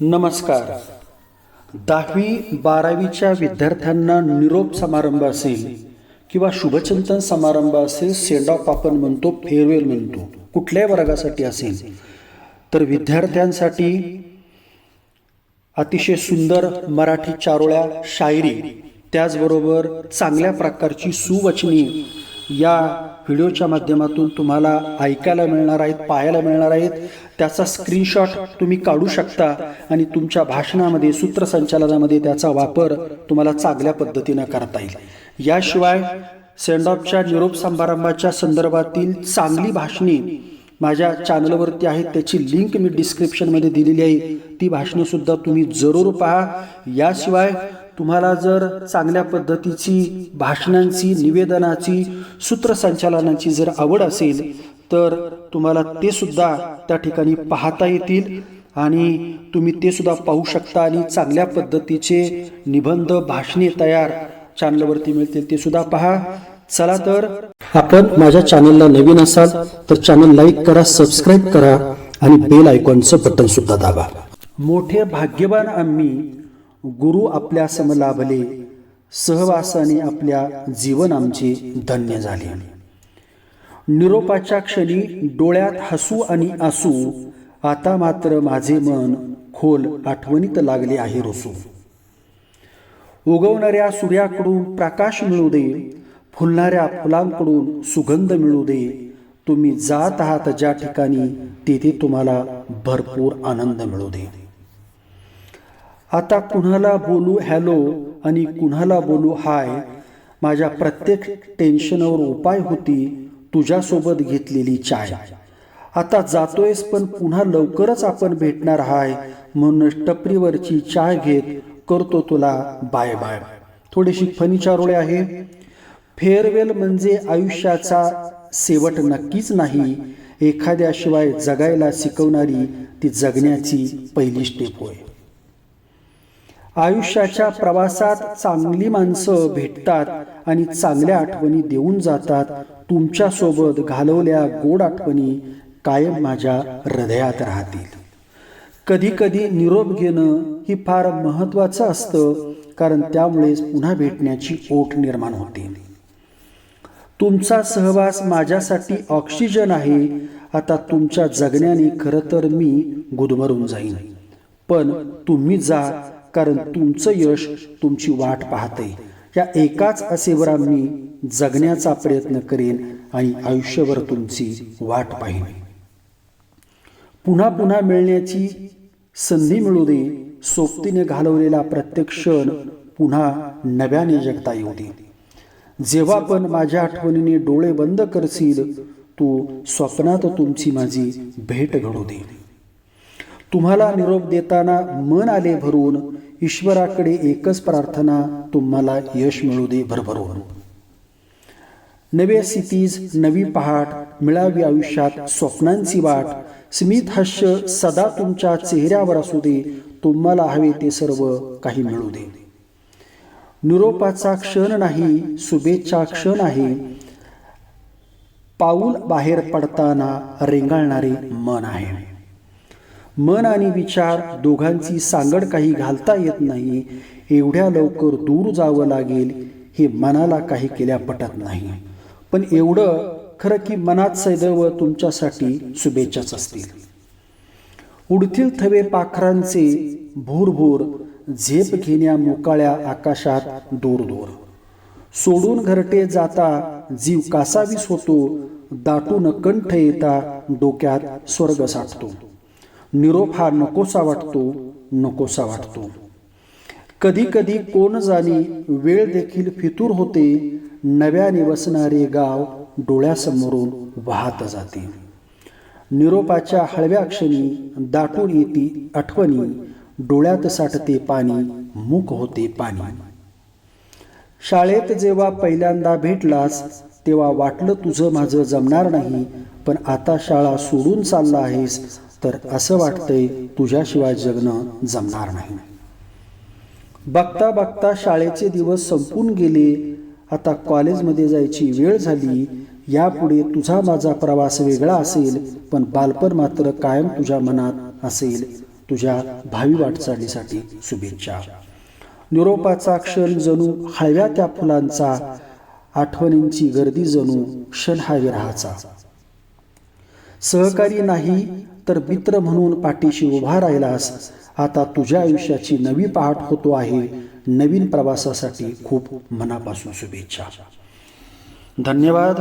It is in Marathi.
नमस्कार. दहावी बारावीच्या विद्यार्थ्यांना निरोप समारंभ असेल किंवा शुभचिंतन समारंभ असेल सेंड ऑफ आपण म्हणतो फेअरवेल म्हणतो कुठल्याही वर्गासाठी असेल तर विद्यार्थ्यांसाठी अतिशय सुंदर मराठी चारोळ्या शायरी त्याचबरोबर चांगल्या प्रकारची सुवचनी या व्हिडिओच्या माध्यमातून तुम्हाला ऐकायला मिळणार आहेत पाहायला मिळणार आहेत. त्याचा स्क्रीनशॉट तुम्ही काढू शकता आणि तुमच्या भाषणामध्ये सूत्रसंचालनामध्ये त्याचा वापर तुम्हाला चांगल्या पद्धतीनं करता येईल. याशिवाय सेंड ऑफच्या निरोप समारंभाच्या संदर्भातील चांगली भाषणे माझ्या चॅनलवरती आहेत. त्याची लिंक मी डिस्क्रिप्शनमध्ये दिलेली आहे. ती भाषणंसुद्धा तुम्ही जरूर पहा. याशिवाय तुम्हाला जर चांगल्या पद्धतीची भाषणांची निवेदनाची सूत्रसंचालनाची जर आवड असेल तर तुम्हाला ते सुद्धा त्या ठिकाणी पाहता येतील आणि तुम्ही ते सुद्धा पाहू शकता आणि चांगल्या पद्धतीचे निबंध भाषणे तयार चॅनलवरती मिळतील ते सुद्धा पहा. चला तर आपण माझ्या चॅनलला नवीन असाल तर चॅनल लाईक करा सबस्क्राईब करा आणि बेल आयकॉनचं बटन सुद्धा दाबा. मोठे भाग्यवान आम्ही गुरु आपल्या समलाभले सहवासाने आपल्या जीवन आमचे धन्य झाले. निरोपाच्या क्षणी डोळ्यात हसू आणि आसू आता मात्र माझे मन खोल आठवणीत लागले आहे रुसू. उगवणाऱ्या सूर्याकडून प्रकाश मिळू दे फुलणाऱ्या फुलांकडून सुगंध मिळू दे तुम्ही जात आहात ज्या ठिकाणी तेथे तुम्हाला भरपूर आनंद मिळू दे. आता कुणाला बोलू हॅलो आणि कुणाला बोलू हाय माझ्या प्रत्येक टेन्शनवर उपाय होती तुझ्यासोबत घेतलेली चाय. आता जातोयस पण पुन्हा लवकरच आपण भेटणार हाय म्हणून टपरीवरची चाय घेत करतो तुला बाय बाय. थोडीशी फनी चारोळे आहे. फेअरवेल म्हणजे आयुष्याचा शेवट नक्कीच नाही. एखाद्याशिवाय जगायला शिकवणारी ती जगण्याची पहिली स्टेप होय. आयुष्याच्या प्रवासात चांगली माणसं भेटतात आणि चांगल्या आठवणी देऊन जातात. तुमच्यासोबत घालवल्या गोड आठवणी कायम माझ्या हृदयात राहतील. कधी कधी निरोप घेणं ही फार महत्वाचं असतं कारण त्यामुळेच पुन्हा भेटण्याची ओठ निर्माण होते. तुमचा सहवास माझ्यासाठी ऑक्सिजन आहे. आता तुमच्या जगण्याने खरं तर मी गुदमरून जाईन. पण तुम्ही जा कारण तुमचं यश तुमची वाट पाहते या एकाच असेवर आम्ही जगण्याचा प्रयत्न करेन आणि आयुष्यभर तुमची वाट पाहिन. पुन्हा पुन्हा मिळण्याची संधी मिळू दे सोबतीने घालवलेला प्रत्येक क्षण पुन्हा नव्याने जगता येऊ दे. जेव्हा पण माझ्या आठवणीने डोळे बंद करशील तू स्वप्नात तुमची माझी भेट घडू दे. तुम्हाला निरोप देताना मन आले भरून ईश्वराकडे एकच प्रार्थना तुम्हाला यश मिळू दे भरभरून. नव्या सिटीज नवी पहाट मिळावी आयुष्यात स्वप्नांची वाट. स्मित हास्य सदा तुमच्या चेहऱ्यावर असू दे तुम्हाला हवे ते सर्व काही मिळू दे. निरोपाचा क्षण नाही शुभेच्छा क्षण आहे. पाऊल बाहेर पडताना रेंगाळणारे मन आहे. मन आणि विचार दोघांची सांगड काही घालता येत नाही. एवढ्या लवकर दूर जावं लागेल हे मनाला काही केल्या पटत नाही. पण एवढं खरं की मनात सैदैव तुमच्यासाठी शुभेच्छाच असतील. उडतील थवे पाखरांचे भूरभूर झेप घेण्या मोकाळ्या आकाशात दूर दूर सोडून घरटे जाता जीव कासावीस होतो दाटून कंठ येता डोक्यात स्वर्ग साठतो. निरोप हा नकोसा वाटतो नकोसा वाटतो. कधी कधी कोण जाणे वेळ देखील फितूर होते नव्याने वसणारे गाव डोळ्यासमोरून वाहत जाते. निरोपाच्या हळव्या क्षणी दाटून येते आठवणी डोळ्यात साठते पाणी मूक होते पाणी. शाळेत जेव्हा पहिल्यांदा भेटलास तेव्हा वाटलं तुझं माझं जमणार नाही पण आता शाळा सोडून चालला आहेस तर असं वाटतंय तुझ्याशिवाय जगणं जमणार नाही. बघता बघता शाळेचे दिवस संपून गेले. आता कॉलेजमध्ये जायची वेळ झाली. यापुढे तुझा माझा प्रवास वेगळा असेल पण बालपण मात्र कायम तुझ्या मनात असेल. तुझ्या भावी वाटचालीसाठी शुभेच्छा. निरोपाचा क्षण जणू हळव्या त्या फुलांचा आठवणींची गर्दी जणू क्षण हा विरहाचा सहकारी नाही तर मित्र म्हणून पाठीशी उभा राहिलास. आता तुझ्या आयुष्याची नवी पहाट होतो आहे. नवीन प्रवासासाठी खूप मनापासून शुभेच्छा. धन्यवाद.